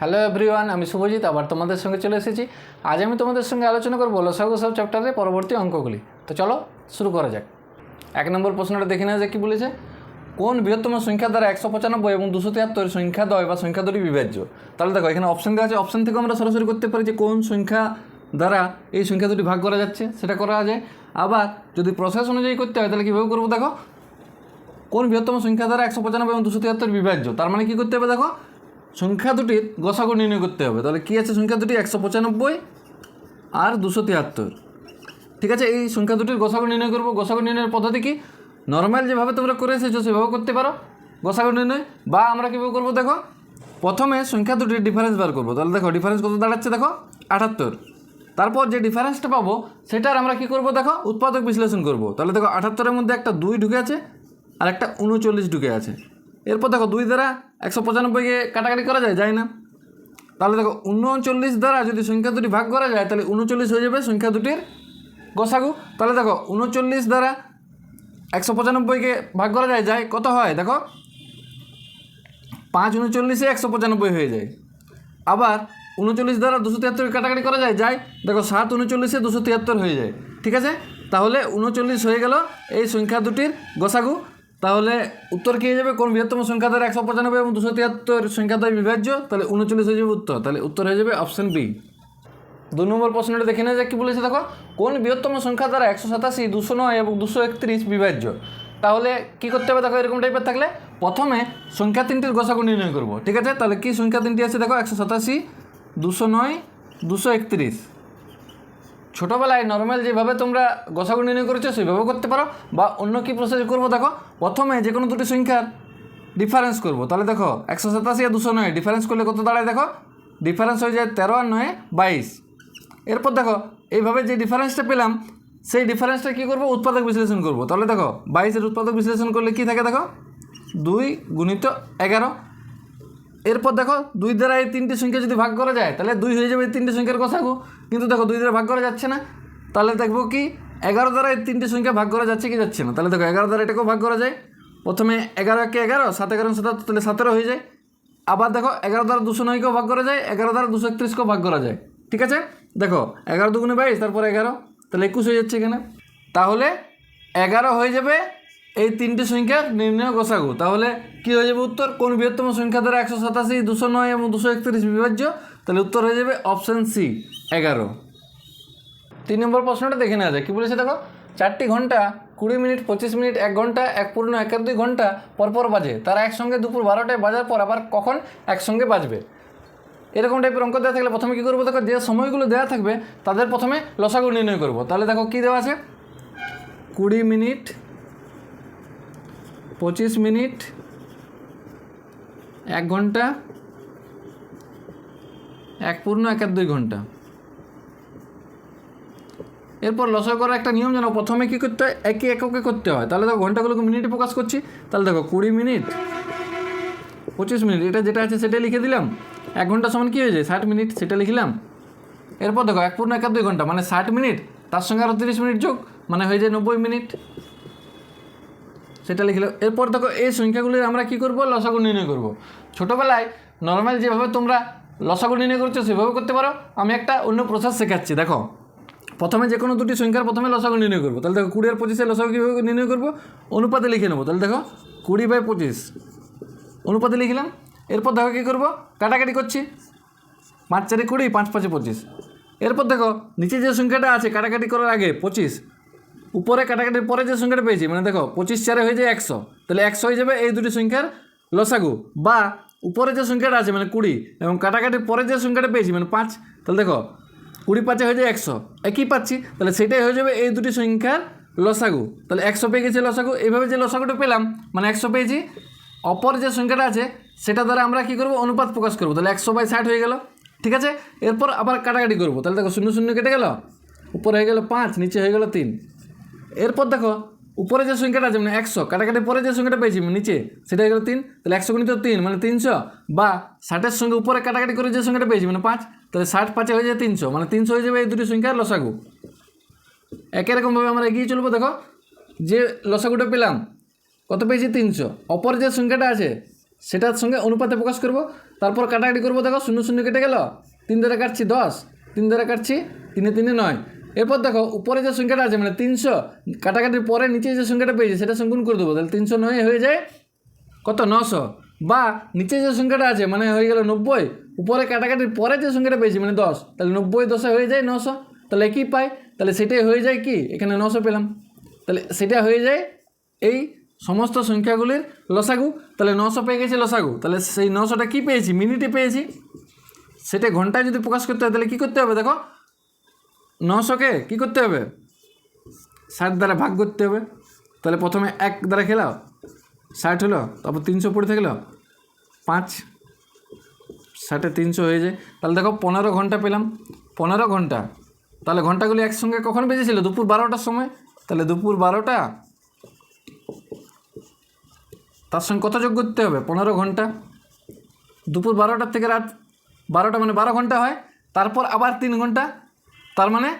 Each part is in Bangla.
হ্যালো এভরিওয়ান আমি শুভজিৎ, আবার তোমাদের সঙ্গে চলে এসেছি। আজ আমি তোমাদের সঙ্গে আলোচনা করব লসাগু সব চ্যাপ্টারের পরবর্তী অঙ্কগুলি। তো চলো, শুরু করা যাক। এক নম্বর প্রশ্নটা দেখে নেওয়া যাক কী বলেছে। কোন বৃহত্তম সংখ্যা দ্বারা একশো পঁচানব্বই এবং দুশো তিয়াত্তর সংখ্যা দয় বা সংখ্যা দুটি বিভাজ্য? তাহলে দেখো, এখানে অপশন দেওয়া আছে। অপশন থেকে আমরা সরাসরি করতে পারি যে কোন সংখ্যা দ্বারা এই সংখ্যা দুটি ভাগ করা যাচ্ছে, সেটা করা যায়। আবার যদি প্রসেস অনুযায়ী করতে হয়, তাহলে কীভাবে করব দেখো? কোন বৃহত্তম সংখ্যা দ্বারা একশো পঁচানব্বই এবং দুশো তিয়াত্তর বিভাজ্য? তার মানে কী করতে হবে দেখো? সংখ্যা দুটির গসাগু নির্ণয় করতে হবে। তাহলে কী আছে সংখ্যা দুটি? একশো পঁচানব্বই আর দুশো তিয়াত্তর। ঠিক আছে? এই সংখ্যা দুটির গসাগু নির্ণয় করব। গসাগু নির্ণয়ের পদ্ধতি কি? নর্মাল যেভাবে তোমরা করে এসেছ, সেভাবে করতে পারো। গসাগু নির্ণয়। বা আমরা কীভাবে করব? দেখো, প্রথমে সংখ্যা দুটির ডিফারেন্স বার করব। তাহলে দেখো ডিফারেন্স কত দাঁড়াচ্ছে? দেখো, আটাত্তর। তারপর যে ডিফারেন্সটা পাবো, সেটার আমরা কী করব? দেখো, উৎপাদক বিশ্লেষণ করব। তাহলে দেখো, আটাত্তরের মধ্যে একটা দুই ঢুকে আছে, আর একটা উনচল্লিশ ঢুকে আছে। এরপর দেখো দুই দ্বারা একশো পঁচানব্বইকে কাটাকাটি করা যায় যায় না। তাহলে দেখো উনচল্লিশ দ্বারা যদি সংখ্যা দুটি ভাগ করা যায়, তাহলে উনচল্লিশ হয়ে যাবে সংখ্যা দুটির গোসাগু। তাহলে দেখো উনচল্লিশ দ্বারা একশো পঁচানব্বইকে ভাগ করা যায় যায় কত হয়? দেখো পাঁচ উনচল্লিশে একশো পঁচানব্বই হয়ে যায়। আবার উনচল্লিশ দ্বারা দুশো তিয়াত্তর কাটাকাটি করা যায় যায় দেখো সাত উনচল্লিশে দুশো তিয়াত্তর হয়ে যায়। ঠিক আছে? তাহলে উনচল্লিশ হয়ে গেল এই সংখ্যা দুটির গোসাগু। তাহলে উত্তর কী হয়ে যাবে? কোন বৃহত্তম সংখ্যা দ্বারা একশো পঁচানব্বই এবং দুশো তিয়াত্তর সংখ্যা দ্বারা বিভাজ্য? তাহলে উনচল্লিশ হয়ে যাবে উত্তর। তাহলে উত্তর হয়ে যাবে অপশন বি দু নম্বর প্রশ্নটা দেখে নেওয়া যাক কী বলেছে। দেখো, কোন বৃহত্তম সংখ্যা দ্বারা একশো সাতাশি, দুশো নয় এবং দুশো একত্রিশ বিভাজ্য? তাহলে কি করতে হবে? দেখো, এরকম টাইপের থাকলে প্রথমে সংখ্যা তিনটির গসাগু নির্ণয় করব, ঠিক আছে? তাহলে কি সংখ্যা তিনটি আছে? দেখো, একশো সাতাশি, দুশো নয়, দুশো একত্রিশ। ছোটোবেলায় নর্মাল যেভাবে তোমরা গসাগু নির্ণয় করেছ সেইভাবে করতে পারো। বা অন্য কী প্রসেস করব দেখো, প্রথমে যে কোনো দুটি সংখ্যার ডিফারেন্স করব। তাহলে দেখো, একশো সাতাশি আর দুশো নয় ডিফারেন্স করলে কত দাঁড়ায় দেখো? ডিফারেন্স হয়ে যায় তেরো আর নয়, বাইশ। এরপর দেখো, এইভাবে যে ডিফারেন্সটা পেলাম, সেই ডিফারেন্সটা কী করব? উৎপাদক বিশ্লেষণ করব। তাহলে দেখো, বাইশের উৎপাদক বিশ্লেষণ করলে কী থাকে দেখো? দুই গুণিত এগারো। এরপর দেখো দুই দ্বারা এই তিনটি সংখ্যা যদি ভাগ করা যায়, তাহলে দুই হয়ে যাবে এই তিনটি সংখ্যার গোসাগু কিন্তু দেখো দুই দ্বারা ভাগ করা যাচ্ছে না। তাহলে দেখব কি, এগারো দ্বারা এই তিনটি সংখ্যা ভাগ করা যাচ্ছে কি যাচ্ছে না। তাহলে দেখো এগারো দ্বারা এটাকেও ভাগ করা যায়। প্রথমে এগারো একে এগারো, সাত এগারো সাতাত্তর তাহলে সতেরো হয়ে যায়। আবার দেখো এগারো দ্বারা দুশো নয়কেও ভাগ করা যায়, এগারো দ্বারা দুশো একত্রিশকেও ভাগ করা যায়। ঠিক আছে? দেখো, এগারো দুগুণে বাইশ, তারপর এগারো, তাহলে একুশ হয়ে যাচ্ছে এখানে। তাহলে এগারো হয়ে যাবে এই তিনটি সংখ্যার নির্ণয় গোসাগু তাহলে কি হয়ে যাবে উত্তর? কোন বৃহত্তম সংখ্যা দ্বারা একশো সাতাশি, দুশো নয় এবং দুশো একত্রিশ বিভাজ্য? তাহলে উত্তর হয়ে যাবে অপশান সি, এগারো। তিন নম্বর প্রশ্নটা দেখে নেওয়া যায় কী বলেছে দেখো? চারটি ঘণ্টা, কুড়ি মিনিট, পঁচিশ মিনিট, এক ঘণ্টা, এক পূর্ণ, এক দুই ঘণ্টা, পরপর বাজে। তারা একসঙ্গে দুপুর বারোটায় বাজার পর আবার কখন একসঙ্গে বাজবে? এরকম টাইপের অঙ্ক দেওয়া থাকলে প্রথমে কী করব দেখো? যে সময়গুলো দেওয়া থাকবে, তাদের প্রথমে লসাগু নির্ণয় করব। তাহলে দেখো কী দেওয়া আছে? কুড়ি মিনিট পঁচিশ মিনিট, এক ঘণ্টা, এক পূর্ণ, এক দুই ঘণ্টা। এরপর লসয় করার একটা নিয়ম জানো, প্রথমে কী করতে হয়? একই এককে করতে হয়। তাহলে দেখো, ঘন্টাগুলোকে মিনিটে প্রকাশ করছি। তাহলে দেখো, কুড়ি মিনিট, পঁচিশ মিনিট, এটা যেটা আছে সেটা লিখে দিলাম। এক ঘণ্টা সমান কী হয়ে যায় ষাট মিনিট, সেটা লিখলাম। এরপর দেখো, এক পূর্ণ, এক দুই ঘণ্টা মানে ষাট মিনিট, তার সঙ্গে আরও তিরিশ মিনিট যোগ মানে হয়ে যায় নব্বই মিনিট। সেটা লিখলে এরপর দেখো, এই সংখ্যাগুলির আমরা কী করব? লসাগু নির্ণয় করব। ছোটোবেলায় নর্মাল যেভাবে তোমরা লসাগু নির্ণয় করছ, সেভাবে করতে পারো। আমি একটা অন্য প্রসেস শেখাচ্ছি, দেখো। প্রথমে যে কোনো দুটি সংখ্যার প্রথমে লসাগু নির্ণয় করব। তাহলে দেখো, কুড়ি আর পঁচিশে লসাগু কীভাবে নির্ণয় করব? অনুপাতে লিখে নেব। তাহলে দেখো, কুড়ি বাই পঁচিশ। অনুপাতে লিখলাম এরপর দেখো কী করব? কাটাকাটি করছি। পাঁচ চারে কুড়ি, পাঁচ পাঁচে পঁচিশ। এরপর দেখো, নিচে যে সংখ্যাটা আছে, কাটাকাটি করার আগে পঁচিশ। উপরে কাটাকাটির পরে যে সংখ্যাটা পেয়েছি মানে দেখো, পঁচিশ চারে হয়ে যায় একশো। তাহলে একশো হয়ে যাবে এই দুটি সংখ্যার লসাগু। বা উপরে যে সংখ্যাটা আছে মানে কুড়ি, এবং কাটাকাটির পরে যে সংখ্যাটা পেয়েছি মানে পাঁচ, তাহলে দেখো, কুড়ি পাঁচে হয়ে যায় একশো। একই পাচ্ছি? তাহলে সেটাই হয়ে যাবে এই দুটি সংখ্যার লসাগু। তাহলে একশো পেয়ে গেছে লসাগু। এইভাবে যে লসাগুটা পেলাম মানে একশো পেয়েছি, অপর যে সংখ্যাটা আছে, সেটা দ্বারা আমরা কী করব? অনুপাত প্রকাশ করব। তাহলে একশো বাই ষাট হয়ে গেল। ঠিক আছে? এরপর আবার কাটাকাটি করব। তাহলে দেখো, শূন্য শূন্য কেটে গেল। উপরে হয়ে গেল পাঁচ, নিচে হয়ে গেল তিন। এরপর দেখো, উপরে যে সংখ্যাটা আছে মানে একশো, কাটাকাটি পরে যে সংখ্যাটা পেয়েছি মানে নিচে, সেটা গেল তিন, তাহলে একশো গুণিত তিন মানে তিনশো, বা ষাটের সঙ্গে উপরে কাটাকাটি করে যে সংখ্যাটা পেয়েছি মানে পাঁচ, তাহলে ষাট পাঁচে হয়ে যায় তিনশো মানে তিনশো হয়ে যাবে এই দুটি সংখ্যার লসাগু। একই রকমভাবে আমরা এগিয়ে চলবো, দেখো, যে লসাগুটা পেলাম, কত পেয়েছি? তিনশো। অপর যে সংখ্যাটা আছে, সেটার সঙ্গে অনুপাতে প্রকাশ করব, তারপর কাটাকাটি করব, দেখো, শূন্য শূন্য কেটে গেল, তিন ধরে কাটছি দশ, তিন ধরে কাটছি তিনে তিনে নয় এরপর দেখো, উপরে যে সংখ্যাটা আছে মানে তিনশো, কাটাকাটির পরে নিচে যে সংখ্যাটা পেয়েছি, সেটা সঙ্গুণ করে দেবো। তাহলে তিনশো নয় হয়ে যায় কত? নশো। বা নিচে যে সংখ্যাটা আছে মানে হয়ে গেল নব্বই, উপরে কাটাকাটির পরে যে সংখ্যাটা পেয়েছি মানে দশ, তাহলে নব্বই দশে হয়ে যায় নশো। তাহলে কি পাই? তাহলে সেটাই হয়ে যায় কি? এখানে নশো পেলাম। তাহলে সেটা হয়ে যায় এই সমস্ত সংখ্যাগুলির লসাগু। তাহলে নশো পেয়ে গেছে লসাগু। তাহলে সেই নশোটা কী পেয়েছি? মিনিটে পেয়েছি। সেটা ঘন্টায় যদি প্রকাশ করতে হয়, তাহলে কী করতে হবে? দেখো নশোকে কী করতে হবে? ষাট দ্বারা ভাগ করতে হবে। তাহলে প্রথমে এক দ্বারা খেলাও। ষাট হলো, তারপর তিনশো পড়ে থাকল। পাঁচ। ষাটে তিনশো হয়ে যায়। তাহলে দেখো পনেরো ঘণ্টা পেলাম। পনেরো ঘণ্টা। তাহলে ঘন্টাগুলি একসঙ্গে কখন বেজেছিল? দুপুর বারোটার সময়। তাহলে দুপুর বারোটা। তার সঙ্গে কত যোগ করতে হবে? পনেরো ঘণ্টা। দুপুর বারোটার থেকে রাত বারোটা মানে বারো ঘণ্টা হয়। তারপর আবার তিন ঘণ্টা। তার মানে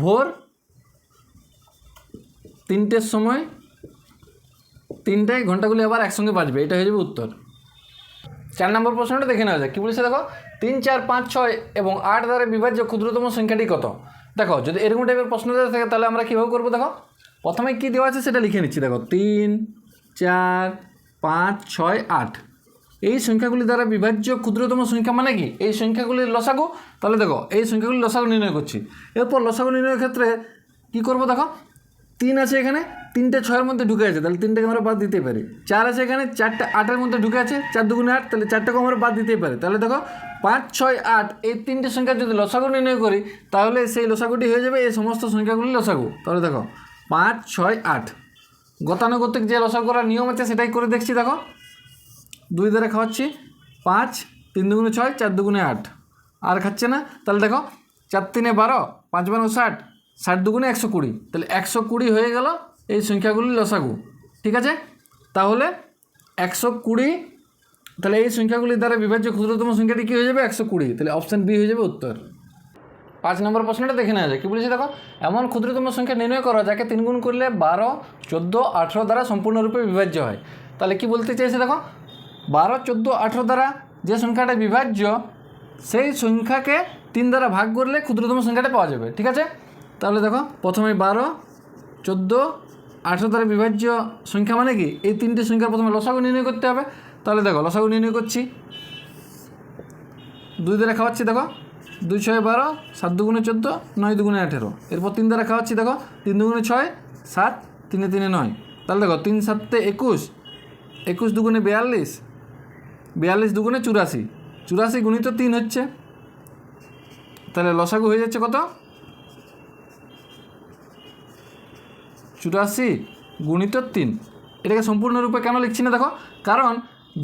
ভোর তিনটের সময় তিনটায় ঘন্টাগুলি আবার একসঙ্গে বাজবে, এটা হয়ে যাবে উত্তর। চার নম্বর প্রশ্নটা দেখে নেওয়া যায় কী বলেছে দেখো? তিন, চার, পাঁচ, ছয় এবং আট দ্বারা বিভাজ্য ক্ষুদ্রতম সংখ্যাটি কত? দেখো, যদি এরকম টাইপের প্রশ্ন দেওয়া থাকে, তাহলে আমরা কীভাবে করব দেখো? প্রথমে কী দেওয়া আছে সেটা লিখে নিচ্ছি, দেখো। তিন, চার, পাঁচ, ছয়, আট। এই সংখ্যাগুলি দ্বারা বিভাজ্য ক্ষুদ্রতম সংখ্যা মানে কি? এই সংখ্যাগুলির লসাগু, তাহলে দেখো, এই সংখ্যাগুলির লসাগু নির্ণয় করছি। এরপর লসাগু নির্ণয়ের ক্ষেত্রে কী করব দেখো? তিন আছে এখানে, তিনটে ছয়ের মধ্যে ঢুকে আছে, তাহলে তিনটাকে আমরা বাদ দিতে পারি। চার আছে এখানে, চারটে আটের মধ্যে ঢুকে আছে, চার দুগুণে আট, তাহলে চারটাকে আমরা বাদ দিতেই পারি। তাহলে দেখো, পাঁচ, ছয়, আট, এই তিনটে সংখ্যা যদি লসাগু নির্ণয় করি, তাহলে সেই লসাগুটি হয়ে যাবে এই সমস্ত সংখ্যাগুলি লসাগু। তাহলে দেখো, পাঁচ, ছয়, আট। গতানুগতিক যে লসাগু করার নিয়ম আছে, সেটাই করে দেখছি দেখো। দুই দ্বারা খাওয়াচ্ছি। পাঁচ, তিন দুগুণে ছয়, চার দুগুণে আট। আর খাচ্ছে না? তাহলে দেখো, চার তিনে বারো, পাঁচ বারো ষাট ষাট দুগুণে একশো কুড়ি। তাহলে একশো কুড়ি হয়ে গেল এই সংখ্যাগুলি লসাগু। ঠিক আছে? তাহলে একশো কুড়ি, তাহলে এই সংখ্যাগুলির দ্বারা বিভাজ্য ক্ষুদ্রতম সংখ্যাটি কী হয়ে যাবে? একশো কুড়ি। তাহলে অপশান বি হয়ে যাবে উত্তর। পাঁচ নম্বর প্রশ্নটা দেখে নেওয়া যায় কী বলেছে দেখো? এমন ক্ষুদ্রতম সংখ্যা নির্ণয় করো, যাকে তিনগুণ করলে বারো, চোদ্দ, আঠেরো দ্বারা সম্পূর্ণরূপে বিভাজ্য হয়। তাহলে কি বলতে চাইছে দেখো? বারো, চোদ্দ, আঠেরো দ্বারা যে সংখ্যাটা বিভাজ্য, সেই সংখ্যাকে তিন দ্বারা ভাগ করলে ক্ষুদ্রতম সংখ্যাটা পাওয়া যাবে, ঠিক আছে? তাহলে দেখো, প্রথমে বারো, চোদ্দ, আঠেরো দ্বারা বিভাজ্য সংখ্যা মানে কি? এই তিনটি সংখ্যা প্রথমে লসাগু নির্ণয় করতে হবে। তাহলে দেখো, লসাগু নির্ণয় করছি। দুই দ্বারা খাওয়াচ্ছি, দেখো, দুই ছয় বারো, সাত দুগুণে চোদ্দ, নয় দুগুণে আঠেরো। এরপর তিন দ্বারা খাওয়াচ্ছি, দেখো, তিন দুগুণে ছয়, সাত, তিনে তিনে নয়। তাহলে দেখো, তিন সাততে একুশ একুশ দুগুণে বিয়াল্লিশ বিয়াল্লিশ দুগুণে চুরাশি। চুরাশি গুণিত তিন হচ্ছে? তাহলে লসাগু হয়ে যাচ্ছে কত? চুরাশি গুণিত তিন। এটাকে সম্পূর্ণরূপে কেন লিখছি না? দেখো, কারণ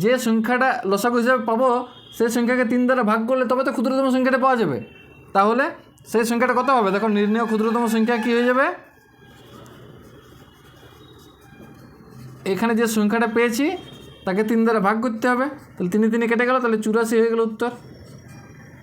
যে সংখ্যাটা লসাগু হিসাবে পাবো, সেই সংখ্যাকে তিন দ্বারা ভাগ করলে তবে তো ক্ষুদ্রতম সংখ্যাটা পাওয়া যাবে। তাহলে সেই সংখ্যাটা কত হবে? দেখো, নির্ণয় ক্ষুদ্রতম সংখ্যা কী হয়ে যাবে? এখানে যে সংখ্যাটা পেয়েছি তাকে তিন দ্বারা ভাগ করতে হবে। তাহলে তিনে তিনে কেটে গেল, তাহলে চুরাশি হয়ে গেল উত্তর।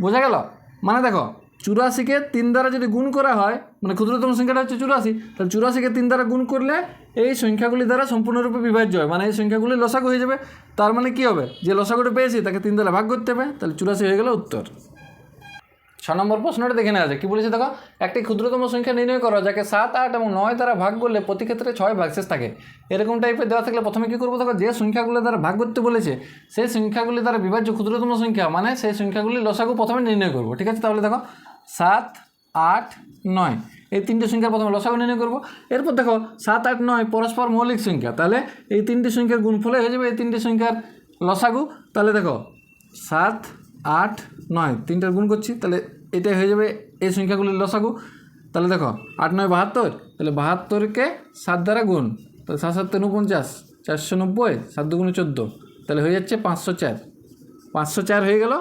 বোঝা গেল? মানে দেখো, চুরাশিকে তিন দ্বারা যদি গুণ করা হয় মানে ক্ষুদ্রতম সংখ্যাটা হচ্ছে চুরাশি, তাহলে চুরাশিকে তিন দ্বারা গুণ করলে এই সংখ্যাগুলি দ্বারা সম্পূর্ণরূপে বিভাজ্য হয়। মানে এই সংখ্যাগুলি লসাগু হয়ে যাবে। তার মানে কী হবে? যে লসাগুটা পেয়েছি, তাকে তিন দ্বারা ভাগ করতে হবে, তাহলে চুরাশি হয়ে গেল উত্তর। ছ নম্বর প্রশ্নটা দেখে নেওয়া যায় কী বলেছে দেখো? একটি ক্ষুদ্রতম সংখ্যা নির্ণয় করো যাকে সাত, আট এবং নয় দ্বারা ভাগ করলে প্রতি ক্ষেত্রে ছয় ভাগশেষ থাকে। এরকম টাইপের দেওয়া থাকলে প্রথমে কী করব দেখো? যে সংখ্যাগুলো দ্বারা ভাগ করতে বলেছে, সেই সংখ্যাগুলি দ্বারা বিভাজ্য ক্ষুদ্রতম সংখ্যা মানে সেই সংখ্যাগুলি লসাগু প্রথমে নির্ণয় করব। ঠিক আছে? তাহলে দেখো, সাত, আট, নয়, এই তিনটি সংখ্যার প্রথমে লসাগু নির্ণয় করব। এরপর দেখো, সাত, আট, নয় পরস্পর মৌলিক সংখ্যা, তাহলে এই তিনটি সংখ্যার গুণফলে হয়ে যাবে এই তিনটি সংখ্যার লসাগু। তাহলে দেখো, সাত আট, নয়, তিনটার গুণ করছি, তাহলে এটাই হয়ে যাবে এই সংখ্যাগুলির লসাগু। তাহলে দেখো, আট, নয়, বাহাত্তর, তাহলে বাহাত্তরকে সাত দ্বারা গুণ, তাহলে সাত সাত উনপঞ্চাশ, চারশো নব্বই, সাত, দুগুণে চোদ্দ, তাহলে হয়ে যাচ্ছে পাঁচশো চার। পাঁচশো চার হয়ে গেল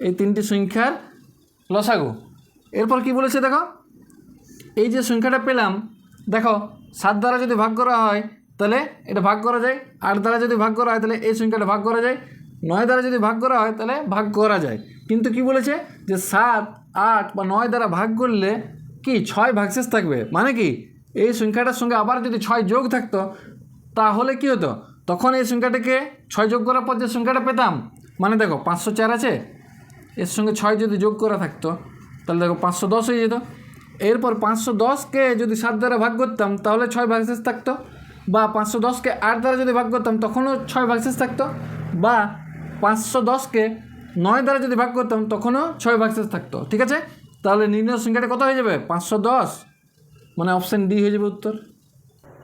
এই তিনটি সংখ্যার লসাগু। এরপর কি বলেছে দেখো, এই যে সংখ্যাটা পেলাম, দেখো, সাত দ্বারা যদি ভাগ করা হয়, তাহলে এটা ভাগ করা যায়, আট দ্বারা যদি ভাগ করা হয়, তাহলে এই সংখ্যাটা ভাগ করা যায় নয় দ্বারা যদি ভাগ করা হয়, তাহলে ভাগ করা যায়। কিন্তু কি বলেছে? যে সাত, আট বা নয় দ্বারা ভাগ করলে কি ছয় ভাগশেষ থাকবে? মানে কি? এই সংখ্যাটার সঙ্গে আবার যদি ছয় যোগ থাকতো, তাহলে কি হতো? তখন এই সংখ্যাটাকে ছয় যোগ করার পর যে সংখ্যাটা পেতাম মানে দেখো পাঁচশো চার আছে, এর সঙ্গে ছয় যদি যোগ করা থাকতো, তাহলে দেখো পাঁচশো দশ হয়ে যেত। এরপর পাঁচশো দশকে যদি সাত দ্বারা ভাগ করতাম, তাহলে ছয় ভাগশেষ থাকতো। বা পাঁচশো দশকে আট দ্বারা যদি ভাগ করতাম, তখনও ছয় ভাগশেষ থাকতো। বা পাঁচশো দশকে নয় দ্বারা যদি ভাগ করতাম, তখনও ছয় ভাগশেষ থাকতো। ঠিক আছে? তাহলে নির্ণয় সংখ্যাটা কত হয়ে যাবে? পাঁচশো দশ। মানে অপশান ডি হয়ে যাবে উত্তর।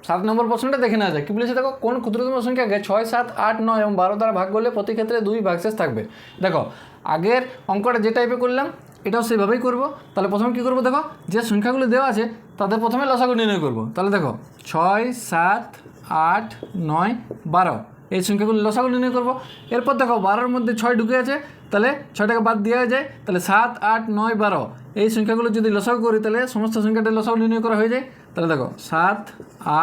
সাত নম্বর প্রশ্নটা দেখে নেওয়া যায় কী বলেছে দেখো? কোন ক্ষুদ্রতম সংখ্যাকে ছয়, সাত, আট, নয় এবং বারো দ্বারা ভাগ করলে প্রতি ক্ষেত্রে দুই ভাগশেষ থাকবে। দেখো, আগের অঙ্কটা যে টাইপে করলাম, এটাও সেইভাবেই করব। তাহলে প্রথমে কী করব দেখো? যে সংখ্যাগুলো দেওয়া আছে, তাদের প্রথমে লসাগু নির্ণয় করব। তাহলে দেখো, ছয়, সাত, আট, নয়, বারো। এই সংখ্যাগুলো লসাগু নির্ণয় করব। এরপর দেখো, বারোর মধ্যে ছয় ঢুকে আছে, তাহলে ছয়টাকে বাদ দেওয়া যায়, তাহলে সাত, আট, নয়, বারো। এই সংখ্যাগুলো যদি লসাগু করি, তাহলে সমস্ত সংখ্যাটা লসাগু নির্ণয় করা হয়ে যায়। তাহলে দেখো, সাত,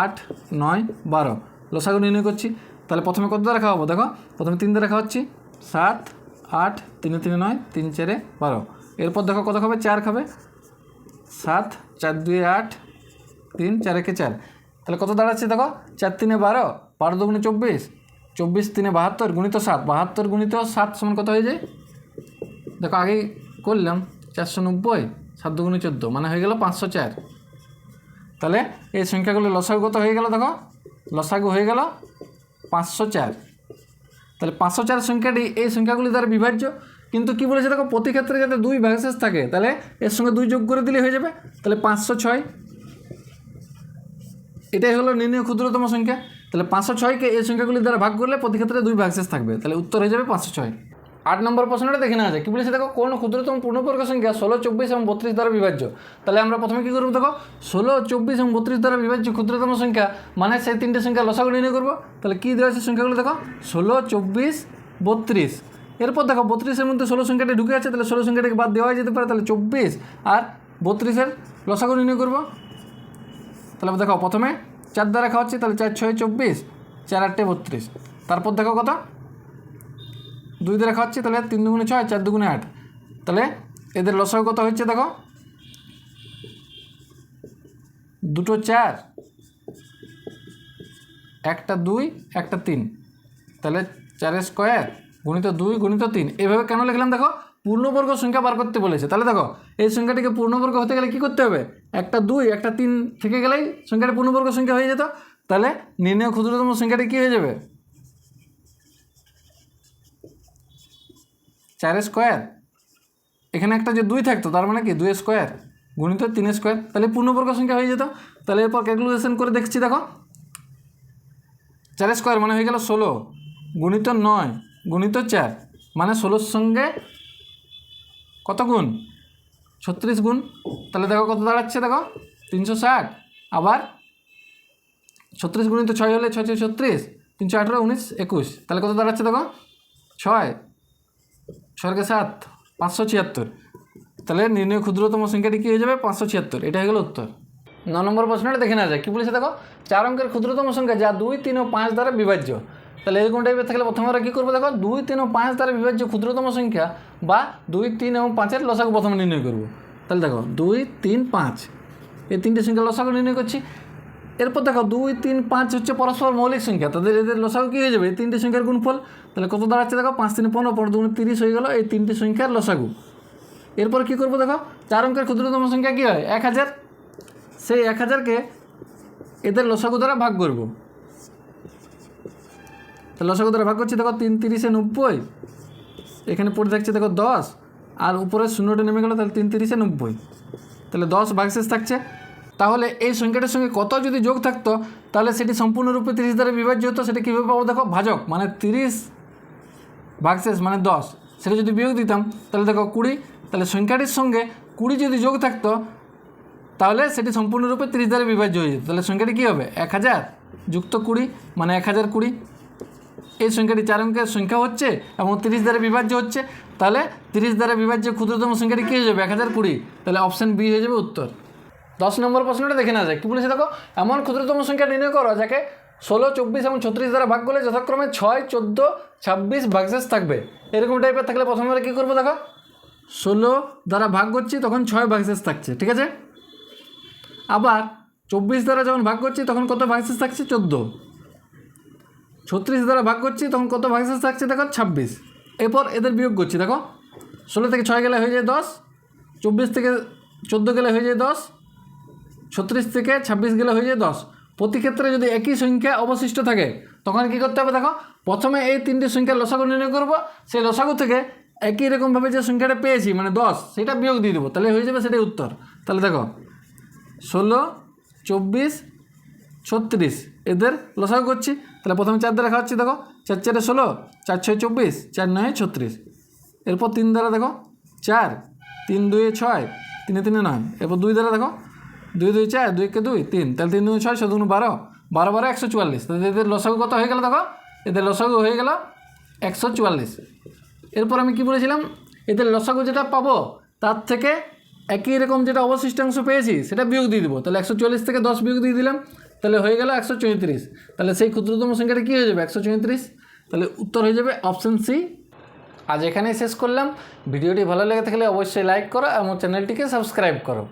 আট, নয়, বারো। লসাগু নির্ণয় করছি। তাহলে প্রথমে কত দ্বারা খাওয়াবো? দেখো, প্রথমে তিন দ্বারা খাওয়াচ্ছি। সাত, আট, তিনে তিনে নয়, তিন চারে বারো। এরপর দেখো কত খাবে? চার খাবে। সাত, চার দুই আট, তিন, চার একে চার। তাহলে কত দাঁড়াচ্ছে দেখো? চার, তিনে বারো বারো দুগুণে চব্বিশ। চব্বিশ তিনে বাহাত্তর গুণিত সাত, বাহাত্তর গুণিত সাত সমান কত হয়ে যায়? দেখো আগেই করলাম চারশো নব্বই, সাত দুগুণে চোদ্দ মানে হয়ে গেল পাঁচশো চার। তাহলে এই সংখ্যাগুলো লসাগু কত হয়ে গেল দেখো? লসাগু হয়ে গেল পাঁচশো চার। তাহলে পাঁচশো চার সংখ্যাটি এই সংখ্যাগুলি দ্বারা বিভাজ্য, কিন্তু কি বলেছে দেখো, প্রতি ক্ষেত্রে যাতে দুই ভাগশেষ থাকে, তাহলে এর সঙ্গে দুই যোগ করে দিলে হয়ে যাবে, তাহলে পাঁচশো ছয়। এটাই হলো নির্ণয় ক্ষুদ্রতম সংখ্যা। তাহলে পাঁচশো ছয়কে এই সংখ্যাগুলি দ্বারা ভাগ করলে প্রতি ক্ষেত্রে দুই ভাগশেষ থাকবে। তাহলে উত্তর হয়ে যাবে পাঁচশো ছয়। আট নম্বর প্রশ্নটা দেখে নেওয়া যায় কি বলেছে? দেখো, কোন ক্ষুদ্রতম পূর্ণবর্গ সংখ্যা ষোলো, চব্বিশ এবং বত্রিশ দ্বারা বিভাজ্য? তাহলে আমরা প্রথমে কী করব? দেখো, ষোলো, চব্বিশ এবং বত্রিশ দ্বারা বিভাজ্য ক্ষুদ্রতম সংখ্যা মানে সেই তিনটে সংখ্যা লসাগু নির্ণয় করব। তাহলে কী দেওয়া আছে সংখ্যাগুলো? দেখো, ষোলো, চব্বিশ, বত্রিশ। এরপর দেখো, বত্রিশের মধ্যে ষোলো সংখ্যাটি ঢুকে আছে, তাহলে ষোলো সংখ্যাটাকে বাদ দেওয়া যেতে পারে। তাহলে চব্বিশ আর বত্রিশের লসাগু নির্ণয় করব। তাহলে দেখো, প্রথমে চার দ্বারা খাওয়াচ্ছি, তাহলে চার, ছয়, চব্বিশ, চার আটটে বত্রিশ। তারপর দেখো কত? দুই দ্বারা খাওয়াচ্ছি, তাহলে তিন দুগুণে ছয়, চার দুগুণে আট। তাহলে এদের লসাগু কত হচ্ছে দেখো? দুটো চার, একটা দুই, একটা তিন। তাহলে চারের স্কোয়ার গুণিত দুই, গুণিত তিন। এভাবে কেন লিখলাম দেখো? পূর্ণবর্গ সংখ্যা বার করতে বলেছে। তাহলে দেখো, এই সংখ্যাটিকে পূর্ণবর্গ হতে গেলে কী করতে হবে? একটা দুই, একটা তিন থেকে গেলেই সংখ্যাটি পূর্ণবর্গ সংখ্যা হয়ে যেত। তাহলে নির্ণয় ক্ষুদ্রতম সংখ্যাটি কী হয়ে যাবে? চারের স্কোয়ার। এখানে একটা যে দুই থাকতো, তার মানে কি? দুই স্কোয়ার গুণিত তিন স্কোয়ার। তাহলে পূর্ণবর্গ সংখ্যা হয়ে যেত। তাহলে এরপর ক্যালকুলেশন করে দেখছি, দেখো। চার স্কোয়ার মানে হয়ে গেল ষোলো গুণিত নয় গুণিত চার। মানে ষোলোর সঙ্গে কত গুণ? ছত্রিশ গুণ? তাহলে দেখো কত দাঁড়াচ্ছে দেখো? তিনশো ষাট। আবার ছত্রিশ গুণিত ছয় হলে ছয় ছয় ছত্রিশ, তিনশো আঠেরো উনিশ একুশ। তাহলে কত দাঁড়াচ্ছে দেখো? ছয়। ছয়কে সাত, পাঁচশো ছিয়াত্তর। তাহলে নির্ণয় ক্ষুদ্রতম সংখ্যাটি কী হয়ে যাবে? পাঁচশো ছিয়াত্তর। এটা হয়ে গেল উত্তর। ন নম্বর প্রশ্নটা দেখে নেওয়া যায় কী বলেছে দেখো? চার অঙ্কের ক্ষুদ্রতম সংখ্যা যা দুই, তিন ও পাঁচ দ্বারা বিভাজ্য। তাহলে এরকম টাইপের থাকলে প্রথমে আমরা কী করব দেখো? দুই, তিন ও পাঁচ দ্বারা বিভাজ্য ক্ষুদ্রতম সংখ্যা বা দুই, তিন এবং পাঁচের লসাগু প্রথমে নির্ণয় করব। তাহলে দেখো, দুই, তিন, পাঁচ। এই তিনটে সংখ্যা লসাগু নির্ণয় করছি। এরপর দেখো, দুই, তিন, পাঁচ হচ্ছে পরস্পর মৌলিক সংখ্যা। তাদের এদের লসাগু কী হয়ে যাবে? এই তিনটে সংখ্যার গুণফল। তাহলে কত দাঁড়াচ্ছে দেখো? পাঁচ, তিন, পনেরো পনেরো, দুগুণ তিরিশ হয়ে গেল এই তিনটে সংখ্যার লসাগু। এরপর কী করব দেখো? চার অঙ্কের ক্ষুদ্রতম সংখ্যা কী হয়? এক হাজার। সেই এক হাজারকে এদের লসাগু দ্বারা ভাগ করব। তো লসাগু দ্বারা ভাগ করছি, দেখো তিন তিরিশে নব্বই। এখানে পড়ে থাকছে, দেখো দশ। আর উপরে শূন্যটা নেমে গেলো, তাহলে তিন তিরিশে নব্বই। তাহলে দশ ভাগশেষ থাকছে। তাহলে এই সংখ্যাটার সঙ্গে কত যদি যোগ থাকতো, তাহলে সেটি সম্পূর্ণরূপে তিরিশ দ্বারা বিভাজ্য হতো, সেটা কীভাবে পাবো দেখো? ভাজক মানে তিরিশ ভাগশেষ মানে দশ। সেটা যদি বিয়োগ দিতাম, তাহলে দেখো কুড়ি। তাহলে সংখ্যাটির সঙ্গে কুড়ি যদি যোগ থাকতো, তাহলে সেটি সম্পূর্ণরূপে তিরিশ দ্বারা বিভাজ্য হয়ে যেত। তাহলে সংখ্যাটি কী হবে? এক হাজার। যুক্ত কুড়ি মানে এক হাজার কুড়ি। এই সংখ্যাটি চার অঙ্কের সংখ্যা হচ্ছে এবং তিরিশ দ্বারা বিভাজ্য হচ্ছে, তাহলে তিরিশ দ্বারা বিভাজ্য ক্ষুদ্রতম সংখ্যাটি কী হয়ে যাবে? এক হাজার কুড়ি। তাহলে অপশান বি হয়ে যাবে উত্তর। দশ নম্বর প্রশ্নটা দেখে না যায় কী বলেছে দেখো? এমন ক্ষুদ্রতম সংখ্যা নির্ণয় করো, যাকে ষোলো, চব্বিশ এবং ছত্রিশ দ্বারা ভাগ করলে যথাক্রমে ছয়, চোদ্দ, ছাব্বিশ ভাগশেষ থাকবে। এরকম টাইপের থাকলে প্রথমে কী করব দেখো? ষোলো দ্বারা ভাগ করছি, তখন ছয় ভাগশেষ থাকছে, ঠিক আছে? আবার চব্বিশ দ্বারা যখন ভাগ করছি, তখন কত ভাগশেষ থাকছে? চোদ্দ। ছত্রিশ দ্বারা ভাগ করছি, তখন কত ভাগশেষ থাকছে দেখো? ছাব্বিশ। এরপর এদের বিয়োগ করছি, দেখো? ষোলো থেকে ছয় গেলে হয়ে যায় দশ, চব্বিশ থেকে চোদ্দ গেলে হয়ে যায় দশ, ছত্রিশ থেকে ছাব্বিশ গেলে হয়ে যায় দশ। প্রতি ক্ষেত্রে যদি একই সংখ্যা অবশিষ্ট থাকে, তখন কি করতে হবে দেখো? প্রথমে এই তিনটি সংখ্যার লসাগু নির্ণয় করব, সেই লসাগু থেকে একই রকমভাবে যে সংখ্যাটা পেয়েছি মানে দশ, সেটা বিয়োগ দিয়ে দেবো। তাহলে হয়ে যাবে সেটাই উত্তর। তাহলে দেখো, ষোলো, চব্বিশ, ছত্রিশ, এদের লসাগু করছি। তাহলে প্রথমে চার দ্বারা খাওয়াচ্ছি, দেখো। চার চারে ষোলো, চার ছয় চব্বিশ, চার নয় ছত্রিশ। এরপর তিন দ্বারা, দেখো, চার, তিন দুয়ে ছয়, তিনে তিনে নয়। এরপর দুই দ্বারা, দেখো, দুই দুই চার, দুই কে দুই, তিন। তাহলে তিন দুই ছয় শতগুণ বারো। বারো বারো একশো চুয়াল্লিশ। তাহলে এদের লসাগু কত হয়ে গেল, দেখো? এদের লসাগু হয়ে গেল একশো চুয়াল্লিশ। এরপর আমি কি বলেছিলাম? এদের লসাগু যেটা পাবো, তার থেকে একই রকম যেটা অবশিষ্টাংশ পেয়েছি, সেটা বিয়োগ দিয়ে দিব। তাহলে একশো চল্লিশ থেকে দশ বিয়োগ দিয়ে দিলাম। তাহলে হয়ে গেল একশো চৌত্রিশ। তাহলে সেই ক্ষুদ্রতম সংখ্যাটা কী হয়ে যাবে? একশো চৌত্রিশ। তাহলে উত্তর হয়ে যাবে অপশন সি আজ এখানেই শেষ করলাম। ভিডিওটি ভালো লেগে থাকলে অবশ্যই লাইক করো এবং চ্যানেলটিকে সাবস্ক্রাইব করো।